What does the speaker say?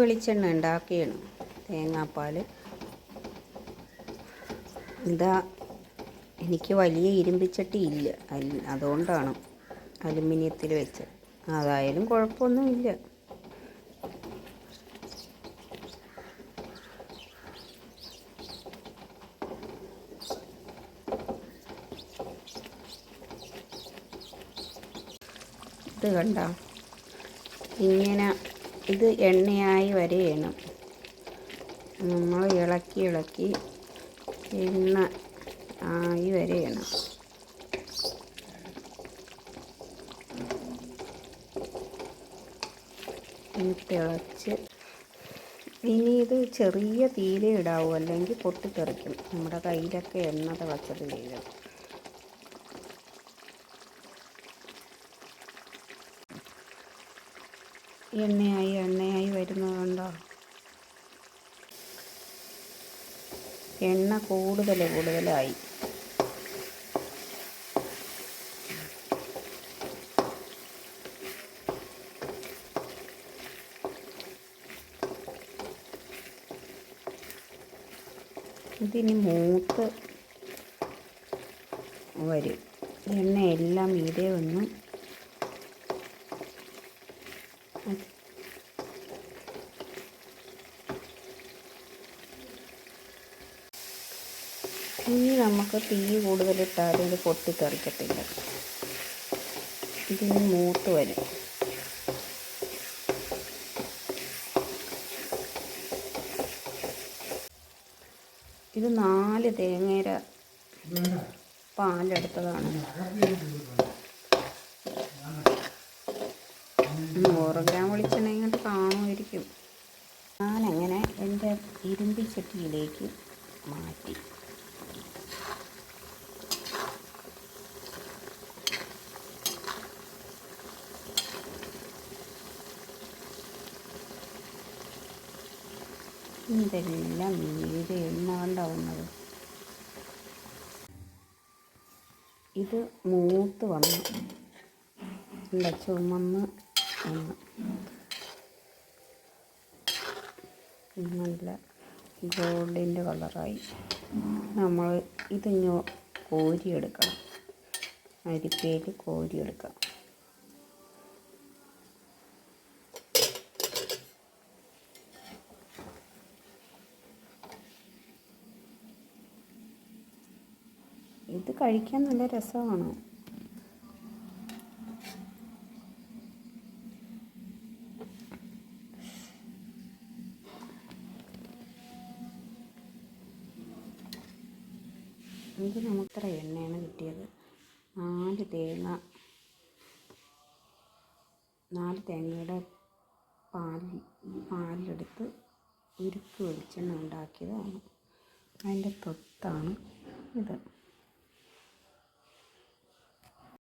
വെളിച്ചെണ്ണ ഉണ്ടാക്കിയാണ് തേങ്ങാപ്പാൽ ഇതാ എനിക്ക് വലിയ ഇരുമ്പിച്ചട്ടി ഇല്ല. അതുകൊണ്ടാണ് അലുമിനിയത്തിൽ വെച്ച് അതായാലും കുഴപ്പമൊന്നുമില്ല. ഇത് കണ്ട? ഇങ്ങനെ ഇത് എണ്ണയായി വരെയാണ്. നമ്മൾ ഇളക്കി ഇളക്കി എണ്ണ ആയി വരെയാണ്. തിളച്ച് ഇനി ഇത് ചെറിയ തീരെ ഇടാവൂ. അല്ലെങ്കിൽ പൊട്ടിത്തെറിക്കും. നമ്മുടെ കയ്യിലൊക്കെ എണ്ണ തിളച്ചത് വീഴും. എണ്ണയായി എണ്ണയായി വരുന്നതുണ്ടോ? എണ്ണ കൂടുതൽ കൂടുതലായി. ഇതിനി മൂത്ത് വരും. എണ്ണയെല്ലാം ഇതേ വന്ന്. ഇനി നമുക്ക് തീ കൂടുതലിട്ടാലും ഇത് പൊട്ടിത്തെറിക്കത്തില്ല. ഇതിന് മൂത്ത് വരും. ഇത് നാല് തേങ്ങേര പാലെടുത്തതാണ്. നൂറ് ഗ്രാം വെളിച്ചെണ്ണ ഇങ്ങോട്ട് കാണുമായിരിക്കും. ഞാനങ്ങനെ എന്റെ ഇരുമ്പി ചട്ടിയിലേക്ക് മാറ്റി. ഇതെല്ലാം മീതെ എണ്ണ കൊണ്ടാവുന്നത് ഇത് മൂത്ത് വന്നു ചുമന്ന് വന്നു നല്ല ഗോൾഡിന്റെ കളറായി. നമ്മൾ ഇതിങ്ങ് കോരിയെടുക്കണം. അരിപ്പയിൽ കോരിയെടുക്കാം. ഇത് കഴിക്കാൻ നല്ല രസമാണ്. ഇത് നമുക്കിത്ര എണ്ണയാണ് കിട്ടിയത്. നാല് തേങ്ങ നാല് തേങ്ങയുടെ പാൽ പാലെടുത്ത് ഉരുക്ക് വെളിച്ചെണ്ണ ഉണ്ടാക്കിയതാണ്. അതിന്റെ തൊത്താണ് ഇത്.